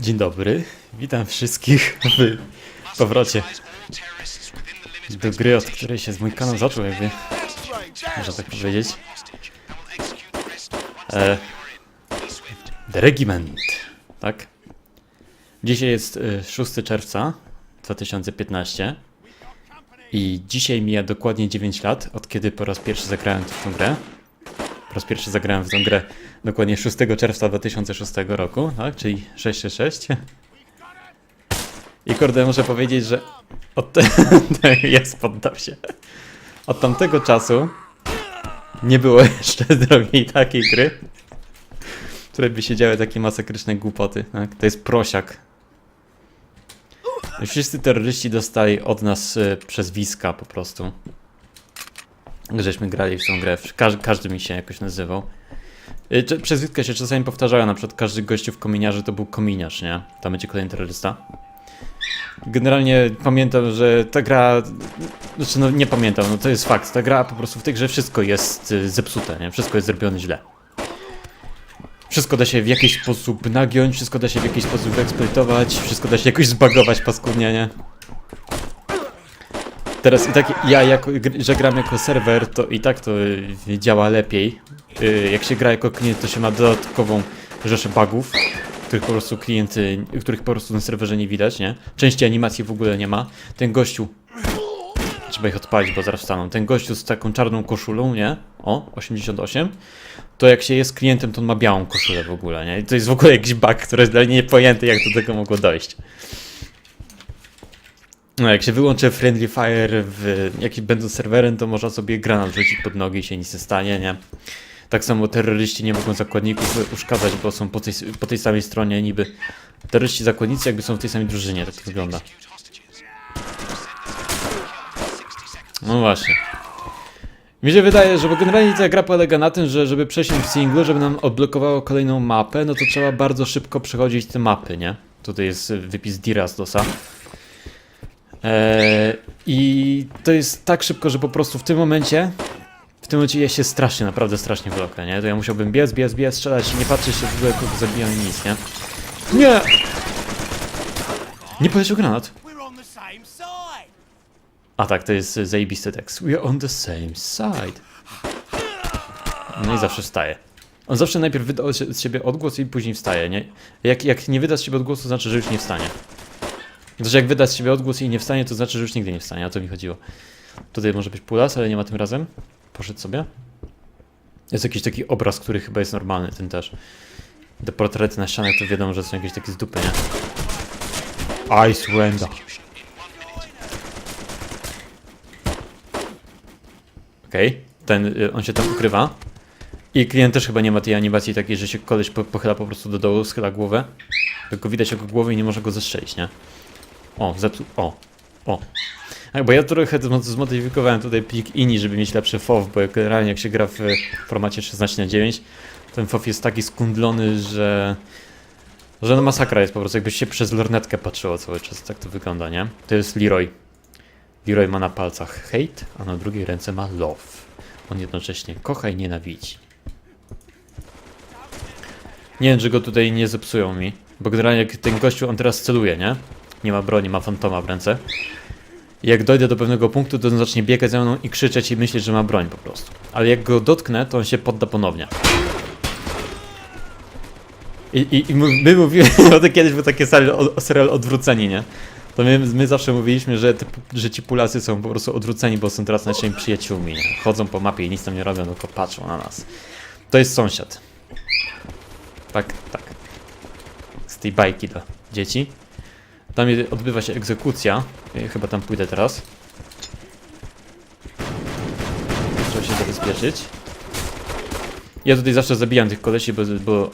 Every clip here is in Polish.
Dzień dobry, witam wszystkich w powrocie do gry, od której się mój kanał zaczął jakby, można tak powiedzieć. E, The Regiment, tak? Dzisiaj jest e, 6 czerwca 2015 i dzisiaj mija dokładnie 9 lat, od kiedy po raz pierwszy zagrałem w tą grę. Po raz pierwszy zagrałem w tą grę dokładnie 6 czerwca 2006 roku, tak? Czyli 666. I kurde, muszę powiedzieć, że od te... jest, poddał się. Od tamtego czasu nie było jeszcze drogiej takiej gry, w której by się działy takie masakryczne głupoty. Tak? To jest prosiak. Wszyscy terroryści dostali od nas e, przezwiska po prostu. Żeśmy grali w tą grę. Każdy, każdy mi się jakoś nazywał. Y, Przezwiska się czasami powtarzają, na przykład każdy gościu w kominiarze to był kominiarz, nie? Tam będzie kolejny terrorysta. Generalnie pamiętam, że ta gra, znaczy no nie pamiętam, no to jest fakt, ta gra po prostu w tej grze wszystko jest y, zepsute, nie? Wszystko jest zrobione źle. Wszystko da się w jakiś sposób nagiąć, wszystko da się w jakiś sposób eksploitować, wszystko da się jakoś zbagować paskudnie, nie? Teraz i tak ja, jako, że gram jako serwer, to i tak to y, działa lepiej. Y, Jak się gra jako klient, to się ma dodatkową rzeszę bugów, których po prostu klienty, których po prostu na serwerze nie widać, nie? Części animacji w ogóle nie ma. Ten gościu, trzeba ich odpalić, bo zaraz wstaną. Ten gościu z taką czarną koszulą, nie? O, 88. To jak się jest klientem, to on ma białą koszulę w ogóle, nie? I to jest w ogóle jakiś bug, który jest dla mnie niepojęty, jak do tego mogło dojść. No, jak się wyłączy Friendly Fire w jakiś będąc serwerem, to można sobie granat rzucić pod nogi i się nic nie stanie, nie? Tak samo terroryści nie mogą zakładników uszkadzać, bo są po tej, po tej samej stronie niby. Terroryści zakładnicy jakby są w tej samej drużynie, tak to wygląda. No właśnie. Mi się wydaje, że bo generalnie ta gra polega na tym, że żeby przejść w singlu, żeby nam odblokowało kolejną mapę, no to trzeba bardzo szybko przechodzić te mapy, nie? Tutaj jest wypis Dirasdosa. Eee, I to jest tak szybko, że po prostu w tym momencie, w tym momencie ja się strasznie, naprawdę strasznie wlokę, nie? To ja musiałbym biec, biec, biec, strzelać, nie patrzeć się w ogóle, kogo zabijam i nic, nie? Nie! Nie poleciał granat. A tak, to jest e, zajebisty tekst. We're on the same side. No i zawsze wstaje. On zawsze najpierw wyda z siebie odgłos i później wstaje, nie? Jak, jak nie wyda z siebie odgłosu, to znaczy, że już nie wstanie. Znaczy, jak wyda z siebie odgłos i nie wstanie, to znaczy, że już nigdy nie wstanie. O to mi chodziło. Tutaj może być pulas, ale nie ma tym razem. Poszedł sobie. Jest jakiś taki obraz, który chyba jest normalny, ten też. Te portrety na ścianach to wiadomo, że są jakieś takie z dupy, nie? I surrender. Okej, ten, y, on się tam ukrywa. I klient też chyba nie ma tej animacji takiej, że się koleś po, pochyla po prostu do dołu, schyla głowę. Tylko widać jego głowę i nie może go zestrzelić, nie? O, zepsuł, o, o. Tak, bo ja trochę zmo- zmodyfikowałem tutaj plik INI, żeby mieć lepszy FOV, bo generalnie jak się gra w formacie 16 na 9 ten FOV jest taki skundlony, że... Że no masakra jest po prostu, jakbyś się przez lornetkę patrzyło cały czas, tak to wygląda, nie? To jest Leroy. Leroy ma na palcach hate, a na drugiej ręce ma love. On jednocześnie kocha i nienawidzi. Nie wiem, czy go tutaj nie zepsują mi, bo generalnie jak ten gościu, on teraz celuje, nie? Nie ma broni, ma fantoma w ręce. Jak dojdę do pewnego punktu, to on zacznie biegać za mną i krzyczeć i myśleć, że ma broń po prostu. Ale jak go dotknę, to on się podda ponownie. I, i, i my, my mówimy, o to kiedyś był taki serial, serial Odwróceni, nie? To my, my zawsze mówiliśmy, że, te, że ci pulasy są po prostu odwróceni, bo są teraz naszymi przyjaciółmi. Nie? Chodzą po mapie i nic tam nie robią, tylko patrzą na nas. To jest sąsiad. Tak, tak. Z tej bajki dla dzieci. Tam odbywa się egzekucja. Ja chyba tam pójdę teraz. Trzeba się zabezpieczyć. Ja tutaj zawsze zabijam tych kolesi, bo, bo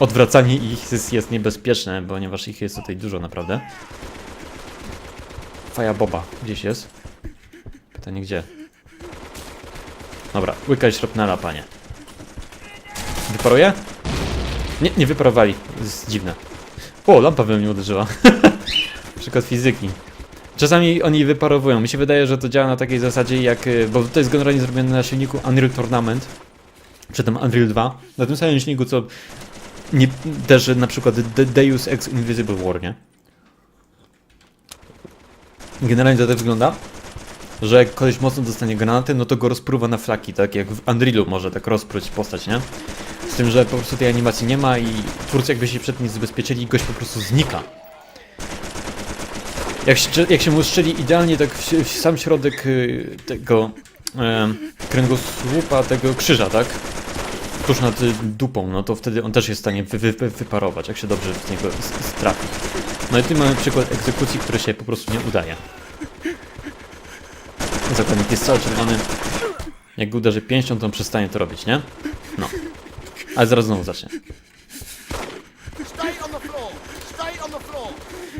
odwracanie ich jest, jest niebezpieczne, ponieważ ich jest tutaj dużo naprawdę. Faja Boba gdzieś jest. Pytanie gdzie? Dobra, łykaj szrapnela, panie. Wyparuje? Nie, nie wyparowali. Jest dziwne. O, lampa we mnie uderzyła. Przykład fizyki. Czasami oni wyparowują. Mi się wydaje, że to działa na takiej zasadzie jak... y, Bo to jest generalnie zrobione na silniku Unreal Tournament. Czy tam Unreal 2. Na tym samym silniku co nie, też na przykład De- Deus Ex Invisible War, nie? Generalnie to tak wygląda, że jak koleś mocno dostanie granaty, no to go rozpruwa na flaki, tak jak w Unrealu może tak rozpruć postać, nie? Z tym, że po prostu tej animacji nie ma i twórcy jakby się przed nim zabezpieczyli gość po prostu znika. Jak się, jak się mu strzeli idealnie tak w, w sam środek y, tego e, kręgosłupa, tego krzyża, tak? Tuż nad y, dupą, no to wtedy on też jest w stanie wy, wy, wy, wyparować, jak się dobrze w niego s- s- trafi. No i tu mamy przykład egzekucji, który się po prostu nie udaje. Zakładnik jest cały czerwony. Jak go uderzy pięścią, to on przestanie to robić, nie? Ale zaraz znowu zacznie.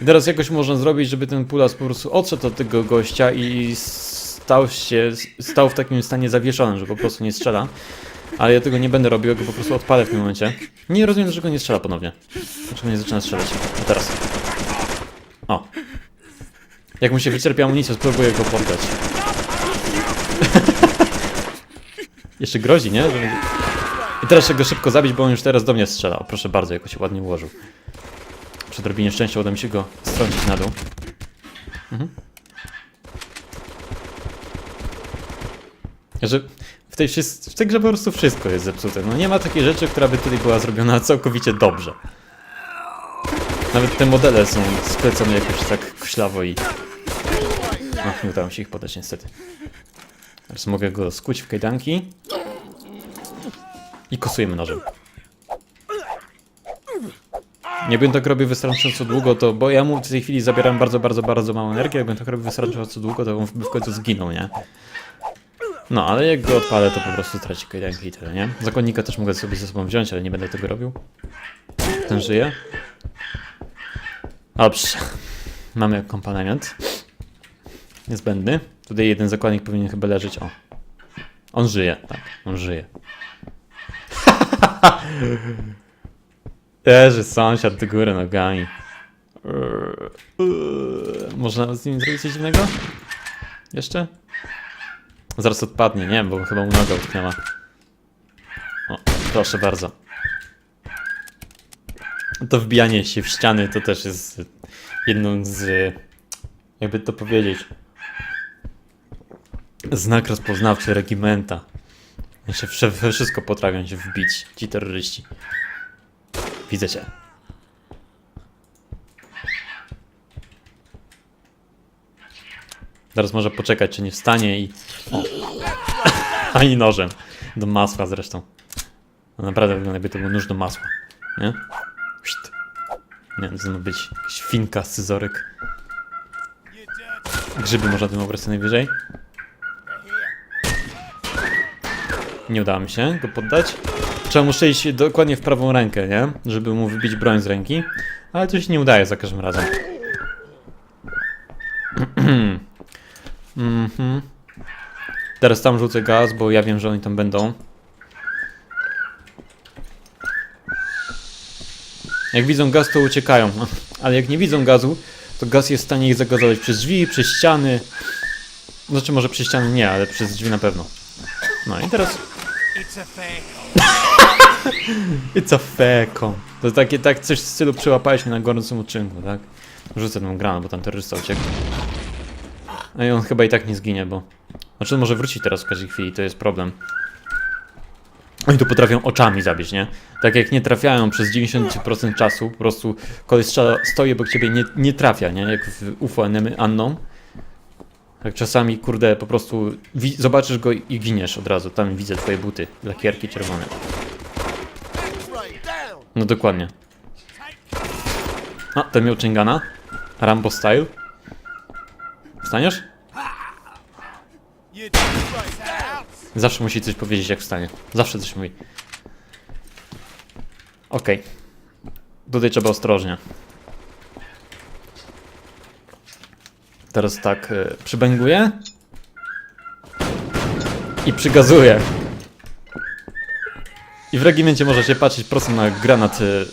I teraz jakoś można zrobić, żeby ten pulas po prostu odszedł od tego gościa i stał się, stał w takim stanie zawieszonym, że po prostu nie strzela. Ale ja tego nie będę robił, go po prostu odpalę w tym momencie. Nie rozumiem, dlaczego nie strzela ponownie. Dlaczego nie zaczyna strzelać. A teraz. O. Jak mu się wyczerpie amunicja, spróbuję go poddać. Jeszcze grozi, nie? Że... I teraz trzeba go szybko zabić, bo on już teraz do mnie strzela. Proszę bardzo, jakoś się ładnie ułożył. Przy odrobinie szczęścia uda mi się go strącić na dół. Mhm. Że w tej, w tej grze po prostu wszystko jest zepsute. No nie ma takiej rzeczy, która by tutaj była zrobiona całkowicie dobrze. Nawet te modele są sklecone jakoś tak koślawo i... No, nie udało mi się ich podać niestety. Teraz mogę go skuć w kajdanki. I kosujemy nożem. Jakbym tak robił wystarczająco długo, to. Bo ja mu w tej chwili zabieram bardzo, bardzo, bardzo małą energię. Jakbym tak robił wystarczająco długo, to on by w końcu zginął, nie? No, ale jak go odpalę, to po prostu traci kajdanki i tyle, nie? Zakonnika też mogę sobie ze sobą wziąć, ale nie będę tego robił. Ten żyje. Dobrze. Mamy akompaniament. Niezbędny. Tutaj jeden zakładnik powinien chyba leżeć. O. On żyje, tak, on żyje. Leży sąsiad do góry nogami. Można z nim zrobić coś dziwnego? Jeszcze? Zaraz odpadnie, nie bo chyba mu noga utknęła. O, proszę bardzo. To wbijanie się w ściany to też jest jedną z, jakby to powiedzieć, znak rozpoznawczy regimenta. We wszystko potrafią się wbić ci terroryści. Widzę cię. Teraz może poczekać, czy nie wstanie i... Ani nożem. Do masła zresztą. No naprawdę wygląda jakby to był nóż do masła. Nie? Pszt. Nie, to ma być jakaś finka, scyzoryk. Grzyby można tym obrać najwyżej. Nie udało mi się go poddać. Trzeba mu iść dokładnie w prawą rękę, nie? Żeby mu wybić broń z ręki. Ale to się nie udaje za każdym razem. Mhm. Teraz tam rzucę gaz, bo ja wiem, że oni tam będą. Jak widzą gaz, to uciekają. Ale jak nie widzą gazu, to gaz jest w stanie ich zagazować przez drzwi, przez ściany. Znaczy może przez ściany nie, ale przez drzwi na pewno. No i teraz It's a fair It's a. To takie, tak coś w stylu przyłapałeś mnie na gorącym uczynku, tak? Rzucę tą granat, bo tam terrorysta uciekł. No i on chyba i tak nie zginie, bo... Znaczy on może wrócić teraz w każdej chwili, to jest problem. Oni tu potrafią oczami zabić, nie? Tak jak nie trafiają przez 90% czasu, po prostu koleś strzela, stoi obok ciebie nie, nie trafia, nie? Jak w UFO Unknown. Tak czasami, kurde, po prostu zobaczysz go i giniesz od razu. Tam widzę twoje buty, lakierki czerwone. No dokładnie. A, ten miał Chingana. Rambo style. Wstaniesz? Zawsze musi coś powiedzieć jak wstanie. Zawsze coś mówi. Okej. Tutaj trzeba ostrożnie. Teraz tak, y, przybęguję. I przygazuję. I w regimencie możecie patrzeć prosto na granat y,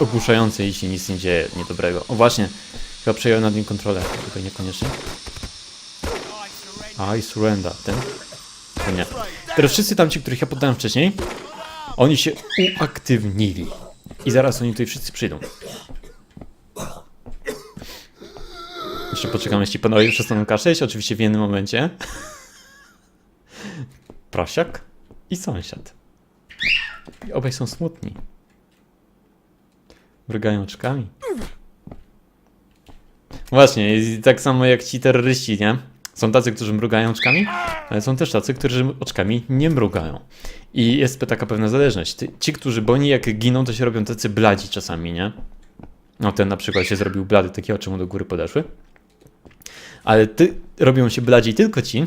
ogłuszający i się nic nie dzieje niedobrego. O właśnie, chyba przejąłem nad nim kontrolę. Tutaj niekoniecznie. I surrender. Ten? To nie. Teraz wszyscy tamci, których ja poddałem wcześniej, oni się uaktywnili. I zaraz oni tutaj wszyscy przyjdą. Jeszcze poczekamy, jeśli panowie przestaną kaszleć, oczywiście w jednym momencie. Prosiak i sąsiad. I obaj są smutni. Mrugają oczkami. Właśnie, tak samo jak ci terroryści, nie? Są tacy, którzy mrugają oczkami, ale są też tacy, którzy oczkami nie mrugają. I jest taka pewna zależność. Ci, którzy, bo oni jak giną, to się robią tacy bladzi czasami, nie? No ten na przykład się zrobił blady, takie oczy mu do góry podeszły. Ale ty, robią się bladzi tylko ci,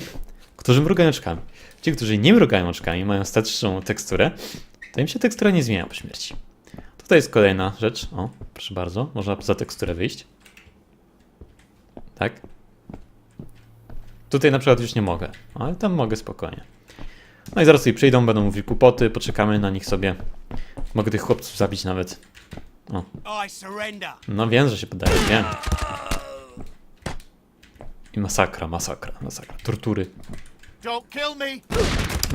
którzy mrugają oczkami. Ci, którzy nie mrugają oczkami, mają statyczną teksturę, to im się tekstura nie zmienia po śmierci. Tutaj jest kolejna rzecz. O, proszę bardzo, można za teksturę wyjść. Tak? Tutaj na przykład już nie mogę, ale tam mogę spokojnie. No i zaraz tutaj przyjdą, będą mówić kłopoty, poczekamy na nich sobie. Mogę tych chłopców zabić nawet. O, no wiem, że się podaje, wiem. I masakra, masakra, masakra. Tortury.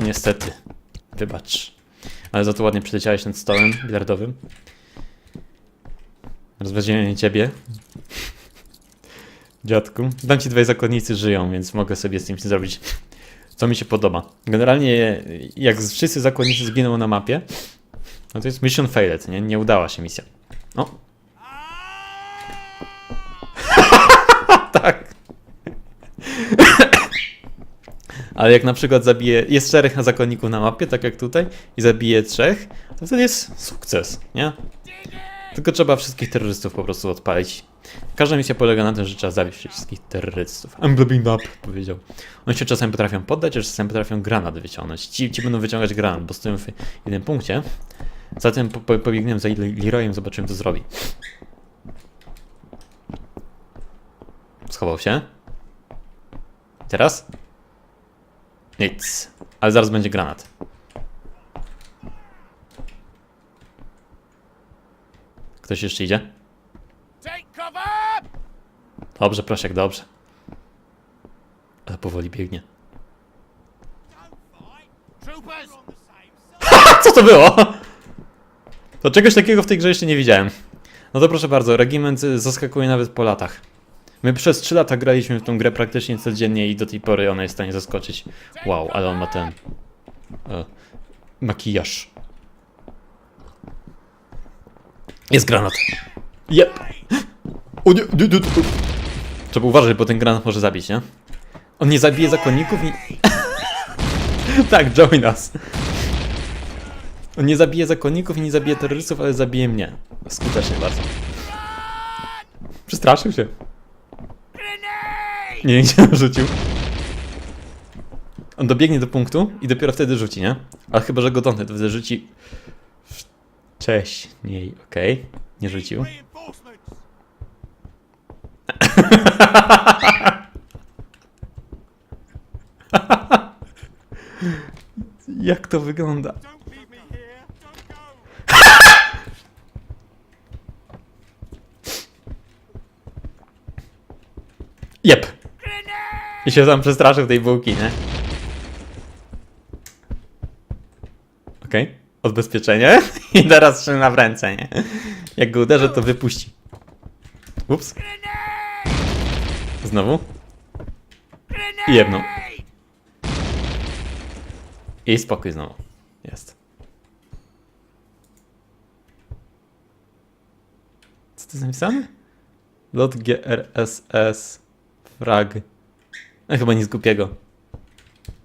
Niestety. Wybacz. Ale za to ładnie przyleciałeś nad stołem bilardowym. Rozweźmiemy ciebie. Dziadku. Dam ci dwaj zakonnicy żyją, więc mogę sobie z tym zrobić, co mi się podoba. Generalnie, jak wszyscy zakonnicy zginą na mapie, no to jest mission failed, nie? Nie udała się misja. O. tak. Ale jak na przykład zabije, jest czterech zakonników na mapie, tak jak tutaj, i zabije trzech, to wtedy jest sukces, nie? Tylko trzeba wszystkich terrorystów po prostu odpalić. Każda misja polega na tym, że trzeba zabić wszystkich terrorystów. I'm blowing up, powiedział. Oni się czasami potrafią poddać, a czasami potrafią granat wyciągnąć. Ci, ci będą wyciągać granat, bo stoją w jednym punkcie. Zatem po, po, pobiegniemy za Leroyem, zobaczymy, co zrobi. Schował się. Teraz? Nic. Ale zaraz będzie granat. Ktoś jeszcze idzie? Dobrze, prosiak, dobrze. Ale powoli biegnie. Co to było? To czegoś takiego w tej grze jeszcze nie widziałem. No to proszę bardzo, regiment zaskakuje nawet po latach. My przez 3 lata graliśmy w tą grę praktycznie codziennie i do tej pory ona jest w stanie zaskoczyć. Wow, ale on ma ten... E, makijaż. Jest granat. Jep. O nie, nie, nie, nie. Trzeba uważać, bo ten granat może zabić, nie? On nie zabije zakonników i... tak, join us. On nie zabije zakonników i nie zabije terrorystów, ale zabije mnie. Skutecznie bardzo. Przestraszył się. Nie wiem, gdzie on rzucił. On dobiegnie do punktu i dopiero wtedy rzuci, nie? Ale chyba, że go to wtedy rzuci wcześniej, okej? Nie rzucił. Jak to wygląda? I się tam przestraszył tej bułki, nie? Okej. Odbezpieczenie. I teraz trzyma w ręce, nie? Jak go uderzę, to wypuści. Ups. Znowu. I jedną. I spokój znowu. Jest. Co to jest napisane? Lot GRSS frag. No chyba nic głupiego.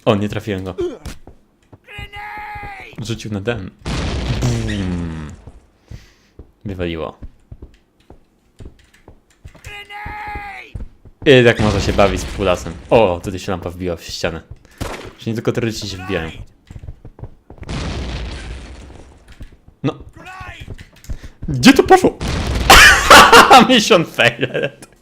O, nie trafiłem go. Rzucił na den. Bum. Wywaliło. I tak można się bawić z pulasem. O, tutaj się lampa wbiła w ścianę. Że nie tylko terroryści się wbijają. No. Gdzie to poszło? Mission failed.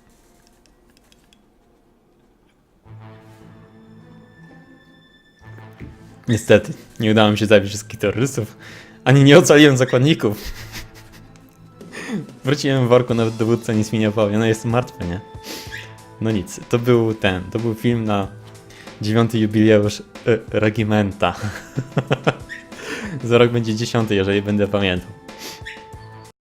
Niestety, nie udało mi się zabić wszystkich terrorystów, ani nie ocaliłem zakładników. Wróciłem w worku, nawet dowódca nic mi nie opowie, no jestem martwy, nie? No nic, to był ten, to był film na dziewiąty jubileusz y, regimenta. Za rok będzie dziesiąty, jeżeli będę pamiętał.